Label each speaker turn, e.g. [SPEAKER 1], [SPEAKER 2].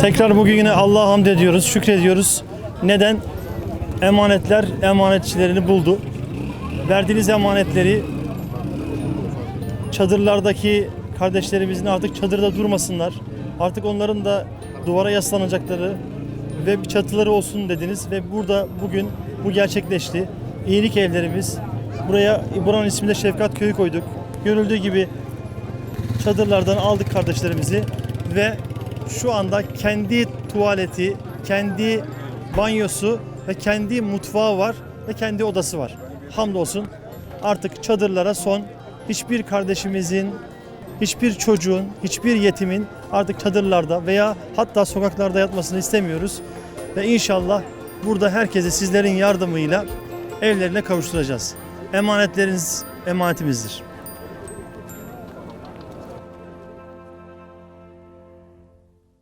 [SPEAKER 1] Tekrar bugün yine Allah'a hamd ediyoruz, şükrediyoruz. Neden? Emanetler emanetçilerini buldu. Verdiğiniz emanetleri çadırlardaki kardeşlerimizin artık çadırda durmasınlar. Artık onların da duvara yaslanacakları ve bir çatıları olsun dediniz ve burada bugün bu gerçekleşti. İyilik evlerimiz. Buraya buranın isminde Şefkat Köyü koyduk. Görüldüğü gibi çadırlardan aldık kardeşlerimizi ve şu anda kendi tuvaleti, kendi banyosu ve kendi mutfağı var ve kendi odası var. Hamdolsun artık çadırlara son. Hiçbir kardeşimizin, hiçbir çocuğun, hiçbir yetimin artık çadırlarda veya hatta sokaklarda yatmasını istemiyoruz. Ve inşallah burada herkese sizlerin yardımıyla evlerine kavuşturacağız. Emanetleriniz emanetimizdir.